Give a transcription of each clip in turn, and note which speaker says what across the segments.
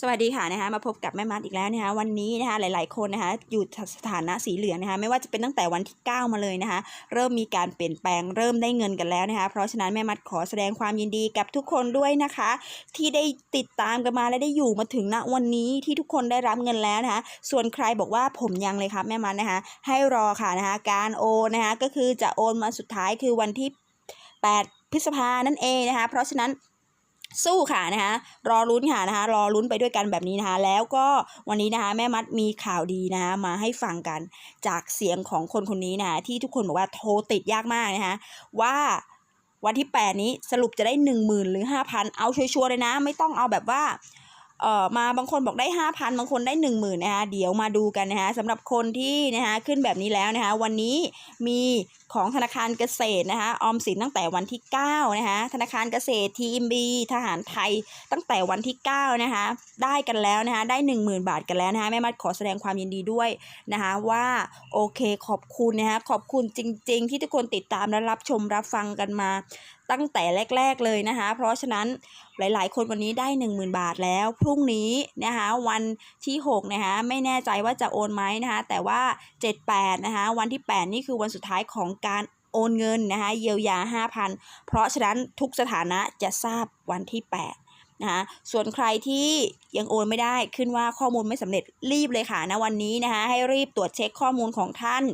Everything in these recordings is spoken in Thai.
Speaker 1: สวัสดีค่ะนะคะมาพบกับแม่มัดอีกแล้วนะคะวันนี้นะคะหลาย ๆคนนะคะอยู่สถานะสีเหลืองนะคะไม่ว่าจะเป็นตั้งแต่วันที่ 9 มาเลยนะคะเริ่มมีการเปลี่ยนแปลงเริ่มได้เงินกันแล้วนะคะเพราะฉะนั้นแม่มัดขอแสดงความยินดีกับทุกคนด้วยนะคะ ที่ได้ติดตามกันมาและได้อยู่มาถึงณวันนี้ที่ทุกคนได้รับเงินแล้วนะคะส่วนใครบอกว่าผมยังเลยครับแม่มัดนะคะให้รอค่ะนะคะการโอนนะคะก็คือจะโอนมาสุดท้ายคือวันที่ 8 พฤษภานั่นเองนะคะเพราะฉะนั้น สู้ค่ะนะคะรอลุ้นค่ะนะคะรอลุ้นไปด้วยกันแบบนี้นะคะ แล้วก็วันนี้นะคะแม่มัดมีข่าวดีนะคะมาให้ฟังกันจากเสียงของคนคนนี้นะคะที่ทุกคนบอกว่าโทรติดยากมากนะคะว่าวันที่ 8 นี้สรุปจะได้ 1 0,000 หรือ 5,000 เอาชัวร์เลยนะ ไม่ต้องเอาแบบว่า เอ่อมาบางคนบอกได้ 5,000 บางคนได้ 10,000นะคะเดี๋ยวมาดูกันนะคะสำหรับคนที่นะคะขึ้นแบบนี้แล้วนะคะวันนี้มีของธนาคารเกษตรนะคะออมสินตั้งแต่วันที่9นะคะธนาคารเกษตร TMB ทหารไทยตั้งแต่วันที่9นะคะได้กันแล้วนะคะได้ 10,000 บาทกันแล้วนะคะแม่มัดขอแสดงความยินดีด้วยนะคะว่าโอเคขอบคุณนะคะขอบคุณจริง ๆ ที่ทุกคนติดตามและรับชมรับฟังกันมา ตั้งแต่แรก ๆเลยนะคะ เพราะฉะนั้นหลายๆ คนวันนี้ได้ 10,000 บาทแล้ว พรุ่งนี้นะคะวันที่6นะคะไม่แน่ใจว่าจะโอนไหมนะคะแต่ว่า 78นะคะวันที่ 8 นี่คือวันสุดท้ายของการโอนเงินนะคะเยียวยา 5,000 เพราะฉะนั้นทุกสถานะจะทราบวันที่ 8นะคะส่วนใครที่ยังโอนไม่ได้ขึ้นว่าข้อมูลไม่สำเร็จรีบเลยค่ะนะวันนี้นะคะให้รีบตรวจเช็คข้อมูลของท่าน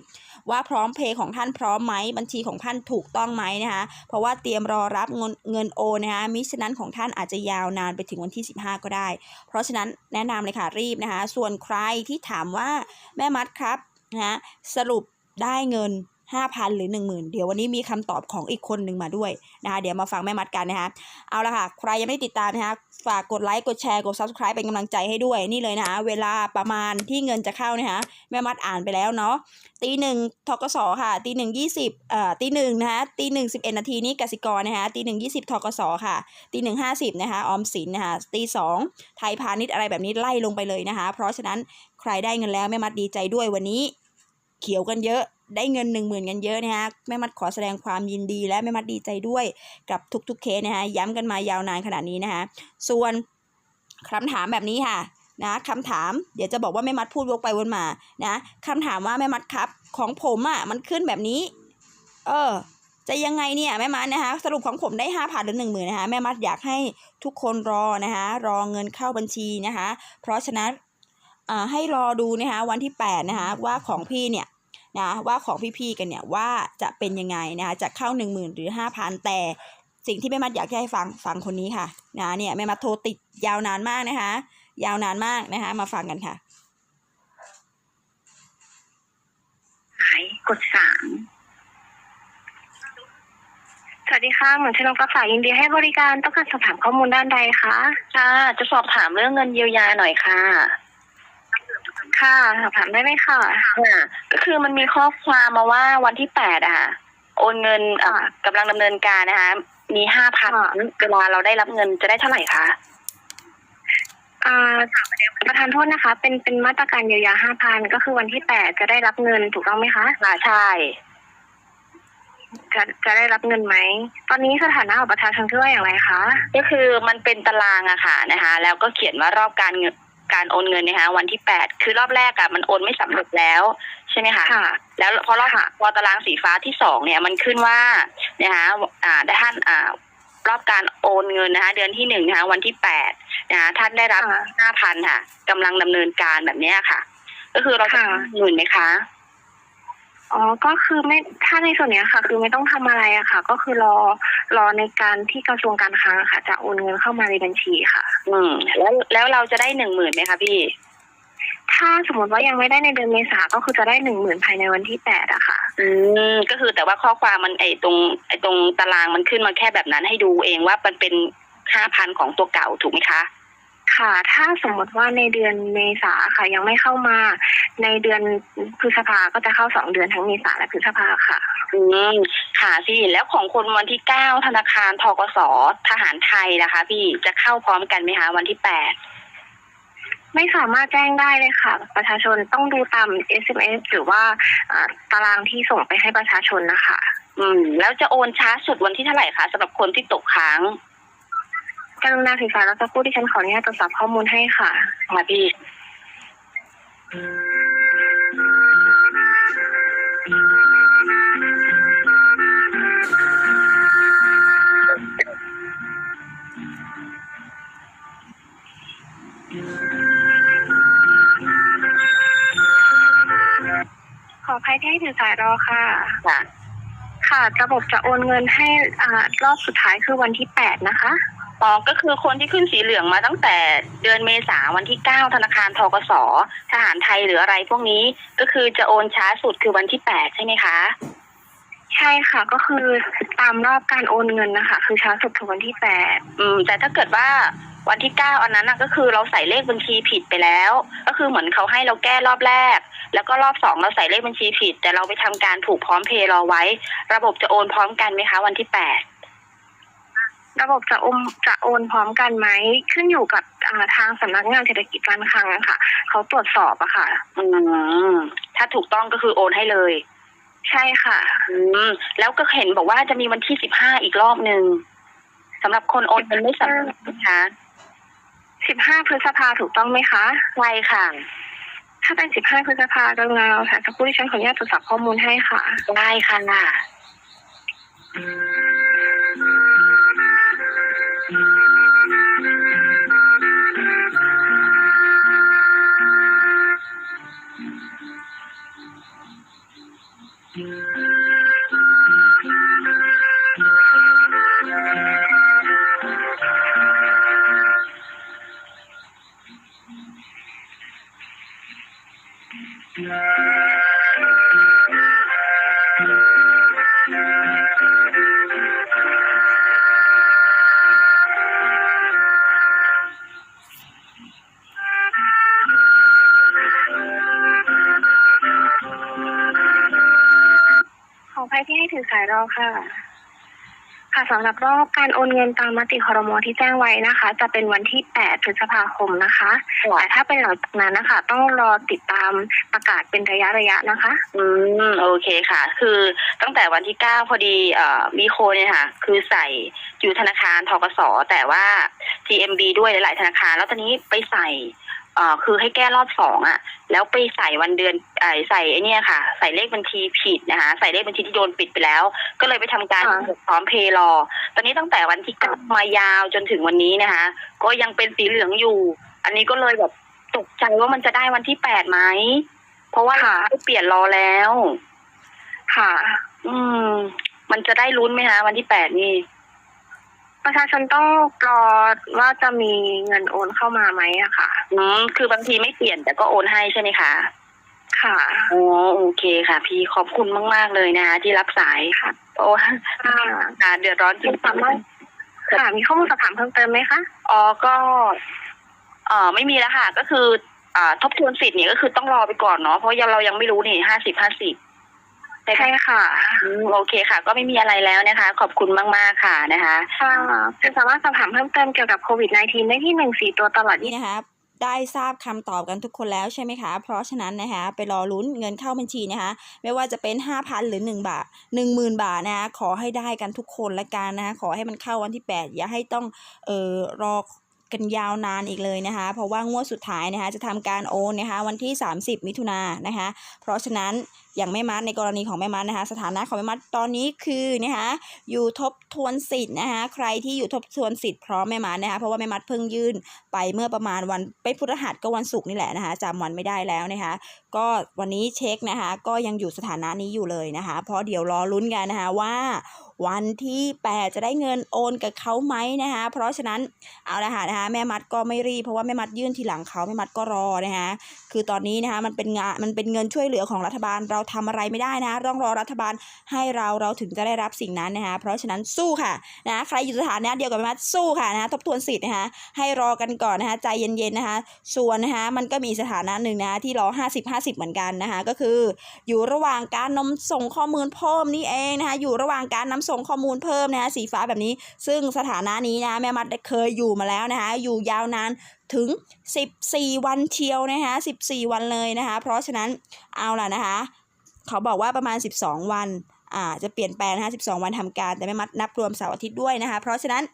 Speaker 1: ว่าพร้อมเพย์ของท่านพร้อมไหมบัญชีของท่านถูกต้องไหมนะคะเพราะว่าเตรียมรอรับเงินเงินโอนนะคะมิฉะนั้นของท่านอาจจะยาวนานไปถึงวันที่ 15 ก็ได้ เพราะฉะนั้นแนะนำเลยค่ะรีบนะคะ ส่วนใครที่ถามว่าแม่มัดครับนะะสรุปได้เงิน 5,000 หรือ 10,000 เดี๋ยววันนี้มีคำตอบของอีกคนหนึ่งมาด้วยนะคะเดี๋ยวมาฟังแม่มัดกันนะคะเอาละค่ะ ใครยังไม่ติดตามนะคะฝากกดไลค์กดแชร์กด subscribe เป็นกำลังใจให้ด้วยนี่เลยนะคะเวลาประมาณที่เงินจะเข้านะคะแม่มัดอ่านไปแล้วเนาะตีหนึ่งทกสค่ะตีหนึ่งยี่สิบเอ่อตีหนึ่งนะคะตีหนึ่งสิบเอ็ดนาทีนี้กสิกรนะคะตีหนึ่งยี่สิบทกสค่ะตีหนึ่งห้าสิบนะคะออมสินนะคะตีสองไทยพาณิชย์อะไรแบบนี้ไล่ลงไปเลยนะคะ เพราะฉะนั้นใครได้เงินแล้วแม่มัดดีใจด้วยวันนี้ เขียวกันเยอะ ได้เงินหนึ่งหมื่นกันเยอะนะคะแม่มัดขอแสดงความยินดี และแม่มัดดีใจด้วยกับทุกๆเคสนะคะย้ำกันมายาวนานขนาดนี้นะคะส่วนคำถามแบบนี้ค่ะนะคำถามเดี๋ยวจะบอกว่าแม่มัดพูดวกไปวนมานะคำถามว่าแม่มัดครับ ของผมอะมันขึ้นแบบนี้ เออ จะยังไงเนี่ยแม่มัดนะคะสรุปของผมได้ห้าพันหรือหนึ่งหมื่นนะคะแม่มัดอยากให้ทุกคนรอนะคะรอเงินเข้าบัญชีนะคะ เพราะฉะนั้นอ่าให้รอดูนะคะวันที่แปดนะคะว่าของพี่เนี่ย นะว่าของพี่ๆกันเนี่ยว่าจะเป็นยังไงนะคะจะเข้า 1 0,000 หรือ 5,000 แต่สิ่งที่แม่มัดอยากให้ฟังฟังคนนี้ค่ะนะเนี่ยแม่มัดโทรติดยาวนานมากนะคะ ยาวนานมากนะคะ มาฟังกันค่ะ
Speaker 2: หายกดสามสวัสดีค่ะเหมือนชนกกระฝากยินดีให้บริการต้องการสอบถามข้อมูลด้านใดคะ
Speaker 3: ค่ะจะสอบถามเรื่องเงินเยียวยาหน่อยค่ะ
Speaker 2: ค่ะสอบถามได้ไหมค่ะ
Speaker 3: ค่ะก็คือมันมีข้อความมาว่าวันที่แปดอะค่ะ โอนเงินอะ
Speaker 2: ค่ะ
Speaker 3: กำลังดำเนินการนะคะ มีห้าพัน
Speaker 2: ค่ะ
Speaker 3: เวลาเราได้รับเงินจะได้เท่าไหร่คะ
Speaker 2: อ่าประธานโทษนะคะ เป็นเป็นมาตรการเยียวยาห้าพันก็คือวันที่แปดจะได้รับเงินถูกต้องไหมคะ
Speaker 3: ค่ะใช่
Speaker 2: จะจะได้รับเงินไหมตอนนี้สถานะของประชาชนคือว่าอย่างไรคะ
Speaker 3: ก็คือมันเป็นตารางอะค่ะนะคะ แล้วก็เขียนว่ารอบการเงิน การโอนเงินนะคะวันที่แปดคือรอบแรกอะมันโอนไม่สำเร็จแล้วใช่ไหมคะ
Speaker 2: ค่ะ
Speaker 3: แล้วพอรอบ
Speaker 2: ค่ะ
Speaker 3: พอตารางสีฟ้าที่สองเนี่ยมันขึ้นว่านะคะอ่าได้ท่านอ่ารอบการโอนเงินนะคะเดือนที่หนึ่งนะคะวันที่แปดนะคะท่านได้รับ
Speaker 2: ค่ะ
Speaker 3: ห้าพันค่ะกำลังดำเนินการแบบเนี้ยค่ะ ก็คือเราจะ
Speaker 2: ค่ะ
Speaker 3: หมื่นไหมคะ
Speaker 2: อ๋อ ก็คือไม่ ถ้าในส่วนเนี้ยค่ะ คือไม่ต้องทำอะไรอะค่ะ ก็คือรอ รอในการที่กระทรวงการคลังอะค่ะ จะโอนเงินเข้ามาในบัญชีค่ะ
Speaker 3: อืม แล้วแล้วเราจะได้หนึ่งหมื่นไหมคะพี่
Speaker 2: ถ้าสมมติว่ายังไม่ได้ในเดือนเมษาก็คือจะได้หนึ่งหมื่นภายในวันที่แปดอะค่ะ
Speaker 3: อืม ก็คือแต่ว่าข้อความมันไอตรงไอตรงตารางมันขึ้นมาแค่แบบนั้นให้ดูเองว่ามันเป็นห้าพันของตัวเก่าถูกไหมคะ
Speaker 2: ค่ะ ถ้าสมมติว่าในเดือนเมษาค่ะยังไม่เข้ามา ในเดือนพฤษภาก็จะเข้าสองเดือนทั้งเมษาและพฤษภาค่ะ
Speaker 3: อืมค่ะพี่แล้วของคนวันที่เก้าธนาคารทกสทหารไทยนะคะ พี่จะเข้าพร้อมกันไหมคะวันที่แปด
Speaker 2: ไม่สามารถแจ้งได้เลยค่ะ ประชาชนต้องดูตาม SMS หรือว่าอ่าตารางที่ส่งไปให้ประชาชนนะคะ
Speaker 3: อืม แล้วจะโอนช้าสุดวันที่เท่าไหร่คะสำหรับคนที่ตกค้าง
Speaker 2: กรุณาถือสายแล้วสักครู่ที่ฉันขออนุญาตตรวจสอบข้อมูลให้ค่ะ
Speaker 3: ค่ะพี่
Speaker 2: ถือสายรอค่ะ
Speaker 3: ค่ะ
Speaker 2: ค่ะ ระบบจะโอนเงินให้อ่ารอบสุดท้ายคือวันที่แปดนะคะ
Speaker 3: อ๋อ ก็คือคนที่ขึ้นสีเหลืองมาตั้งแต่เดือนเมษาวันที่เก้าธนาคารทกสทหารไทยหรืออะไรพวกนี้ ก็คือจะโอนช้าสุดคือวันที่แปดใช่ไหมคะ
Speaker 2: ใช่ค่ะ ก็คือตามรอบการโอนเงินนะคะ คือช้าสุดคือวันที่แปด
Speaker 3: อืม แต่ถ้าเกิดว่า วันที่เก้าอันนั้นน่ะก็คือเราใส่เลขบัญชีผิดไปแล้ว ก็คือเหมือนเขาให้เราแก้รอบแรก แล้วก็รอบสองเราใส่เลขบัญชีผิด แต่เราไปทำการผูกพร้อมเพย์รอไว้ ระบบจะโอนพร้อมกันไหมคะ วันที่แปด
Speaker 2: ระบบจะโอนจะโอนพร้อมกันไหมขึ้นอยู่กับอ่าทางสำนักงานเศรษฐกิจการคลังอะค่ะเขาตรวจสอบอะค่ะ
Speaker 3: อืมถ้าถูกต้องก็คือโอนให้เลย
Speaker 2: ใช่ค่ะ
Speaker 3: อืมแล้วก็เห็นบอกว่าจะมีวันที่สิบห้าอีกรอบหนึ่งสำหรับคนโอนเงินไม่สำเร็จนะคะ
Speaker 2: สิบห้าพฤษภาถูกต้องไหมคะ
Speaker 3: ใช่ค่ะ
Speaker 2: ถ้าเป็นสิบห้าพฤษภากรุณาเราค่ะสักครู่ที่ฉันขออนุญาตตรวจสอบข้อมูลให้ค่ะ
Speaker 3: ได้ค่ะ
Speaker 2: ขอายรอค่ะ ค่ะสำหรับรอบการโอนเงินตามมติคอรมอที่แจ้งไว้นะคะ จะเป็นวันที่ 8 พฤษภาคมนะคะแต่ถ้าเป็นหลังจากนั้นนะคะ ต้องรอติดตามประกาศเป็นระยะระยะนะคะ
Speaker 3: อืมโอเคค่ะ คือตั้งแต่วันที่เก้าพอดีเอ่อมีโคนเนี่ยค่ะ คือใส่อยู่ธนาคารทกสแต่ว่า TMB ด้วยหลายๆธนาคาร แล้วตอนนี้ไปใส่เอ่อคือให้แก้รอบสองอะ่ะ แล้วไปใส่วันเดือนไออใส่ไอเนี่ยค่ะ ใส่เลขบัญชีผิดนะคะ ใส่เลขบัญชีที่โดนปิดไปแล้ว ก็เลยไปทำการ
Speaker 2: ค่ะ
Speaker 3: พร้อมเพย์รอ ตอนนี้ตั้งแต่วันที่เก้ามายาวจนถึงวันนี้นะคะ ก็ยังเป็นสีเหลืองอยู่ อันนี้ก็เลยแบบตกใจว่ามันจะได้วันที่แปดไหม เพราะว่าเราได้เปลี่ยนรอแล้ว
Speaker 2: ค่ะ
Speaker 3: อืม มันจะได้ลุ้นไหมคะวันที่แปดนี่
Speaker 2: ประชาชนต้องรอว่าจะมีเงินโอนเข้ามาไหมอะค่ะ
Speaker 3: อืมคือบางทีไม่เปลี่ยนแต่ก็โอนให้ใช่ไหมคะ
Speaker 2: ค่ะ
Speaker 3: อ๋อโอเคค่ะ พี่ขอบคุณมาก ๆ เลยนะคะที่รับสาย
Speaker 2: ค่ะ
Speaker 3: โอ้
Speaker 2: ค่ะ
Speaker 3: ค่ะเดือดร้อนจริง
Speaker 2: สามารถค่ะมีข้อมูลสอบถามเพิ่มเติมไหมคะ
Speaker 3: อ๋อก็เอ่อไม่มีแล้วค่ะ ก็คืออ่าทบทวนสิทธิ์เนี่ยก็คือต้องรอไปก่อนเนาะเพราะยังเรายังไม่รู้นี่ห้าสิบห้าสิบ
Speaker 2: ใช่ค่ะ
Speaker 3: โอเคค่ะ ก็ไม่มีอะไรแล้วนะคะ ขอบคุณมาก ๆ ค่ะนะคะ
Speaker 2: ค่ะจะสามารถสอบถามเพิ่มเติมเกี่ยวกับโควิด -19 ได้ที่หนึ่งสี่ตัวตลอด
Speaker 1: นี่นะคะ ได้ทราบคำตอบกันทุกคนแล้วใช่ไหมคะ เพราะฉะนั้นนะคะไปรอลุ้นเงินเข้าบัญชีนะคะ ไม่ว่าจะเป็น 5,000 หรือ 1 บาท 10,000 บาทนะคะขอให้ได้กันทุกคนละกันนะคะขอให้มันเข้าวันที่ 8 อย่าให้ต้องเออรอ กันยาวนานอีกเลยนะคะ เพราะว่างวดสุดท้ายนะคะจะทำการโอนนะคะวันที่ 30 มิถุนายนนะคะ เพราะฉะนั้นอย่างแม่มัดในกรณีของแม่มัดนะคะ สถานะของแม่มัดตอนนี้คือนะคะอยู่ทบทวนสิทธิ์นะคะใครที่อยู่ทบทวนสิทธิ์พร้อมแม่มัดนะคะเพราะว่าแม่มัดเพิ่งยื่นไปเมื่อประมาณวันไปพฤหัสก็วันศุกร์นี่แหละนะคะจำวันไม่ได้แล้วนะคะ ก็วันนี้เช็คนะคะ ก็ยังอยู่สถานะนี้อยู่เลยนะคะ เพราะเดี๋ยวรอลุ้นกันนะคะว่า วันที่ 8 จะได้เงินโอนกับเขาไหมนะคะ เพราะฉะนั้นเอาละค่ะนะคะแม่มัดก็ไม่รีบเพราะว่าแม่มัดยื่นทีหลังเขาแม่มัดก็รอนะคะคือตอนนี้นะคะมันเป็นงานมันเป็นเงินช่วยเหลือของรัฐบาลเราทำอะไรไม่ได้นะต้องรอรัฐบาลให้เราเราถึงจะได้รับสิ่งนั้นนะคะเพราะฉะนั้นสู้ค่ะนะใครอยู่สถานะเดียวกับแม่มัดสู้ค่ะนะทบทวนสิทธิ์นะคะให้รอกันก่อนนะคะใจเย็นๆนะคะส่วนนะคะมันก็มีสถานะหนึ่งนะคะที่รอ 50 50 เหมือนกันนะคะก็คือ อยู่ระหว่างการนำส่งข้อมูลเพิ่มนี่เองนะคะอยู่ระหว่างการนำส่งข้อมูลเพิ่มนะคะสีฟ้าแบบนี้ ซึ่งสถานะนี้นะแม่มัดเคยอยู่มาแล้วนะคะอยู่ยาวนานถึง 14 วันเชียวนะคะ14 วันเลยนะคะเพราะฉะนั้นเอาล่ะนะคะเขาบอกว่าประมาณ 12 วันอ่าจะเปลี่ยนแปลงนะคะ12 วันทำการ แต่ไม่มัดนับรวมเสาร์อาทิตย์ด้วยนะคะเพราะฉะนั้น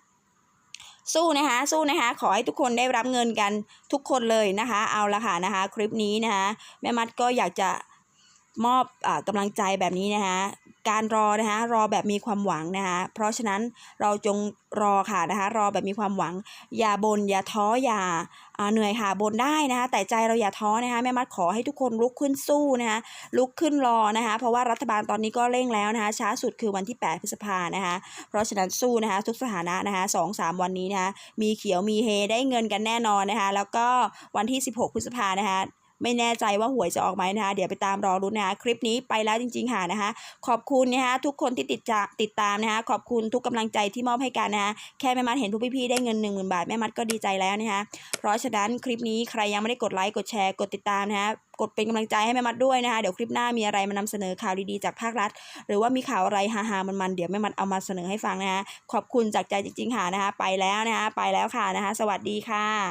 Speaker 1: สู้นะคะสู้นะคะขอให้ทุกคนได้รับเงินกันทุกคนเลยนะคะ เอาละค่ะนะคะ คลิปนี้นะคะแม่มัดก็อยากจะ มอบอากำลังใจแบบนี้นะคะการรอนะคะรอแบบมีความหวังนะคะเพราะฉะนั้นเราจงรอค่ะนะคะรอแบบมีความหวัง อย่าบน่นอย่าท้ออย่าอ่าเหนื่อยค่ะบ่นได้นะคะแต่ใจเราอย่าท้อนะคะแม่มัดขอให้ทุกคนลุกขึ้นสู้นะคะลุกขึ้นรอนะคะเพราะว่ารัฐบาลตอนนี้ก็เร่งแล้วนะคะช้าสุดคือวันที่ 8 พฤษภานะคะเพราะฉะนั้นสู้นะคะทุกสถานะนะคะสองสามวันนี้นะคะมีเขียวมีเฮได้เงินกันแน่นอนนะคะแล้วก็วันที่ 16 พฤษภานะคะ ไม่แน่ใจว่าหวยจะออกไหมนะคะ เดี๋ยวไปตามรอรุ้นนะคะคลิปนี้ไปแล้วจริง ๆ ค่ะนะคะ ขอบคุณนะคะทุกคนที่ติดจะติดตามนะคะขอบคุณทุกกำลังใจที่มอบให้กันนะคะแค่แม่มัดเห็นพวกพี่ๆได้เงิน 1 0,000 บาทแม่มัดก็ดีใจแล้วนะคะเพราะฉะนั้นคลิปนี้ใครยังไม่ได้กดไลค์กดแชร์กดติดตามนะคะกดเป็นกำลังใจให้แม่มัดด้วยนะคะ เดี๋ยวคลิปหน้ามีอะไรมานำเสนอข่าวดีๆจากภาครัฐ หรือว่ามีข่าวอะไรฮาๆมันๆเดี๋ยวแม่มัดเอามาเสนอให้ฟังนะคะขอบคุณจากใจจริงๆค่ะนะคะ ไปแล้วนะคะไปแล้วค่ะนะคะ สวัสดีค่ะ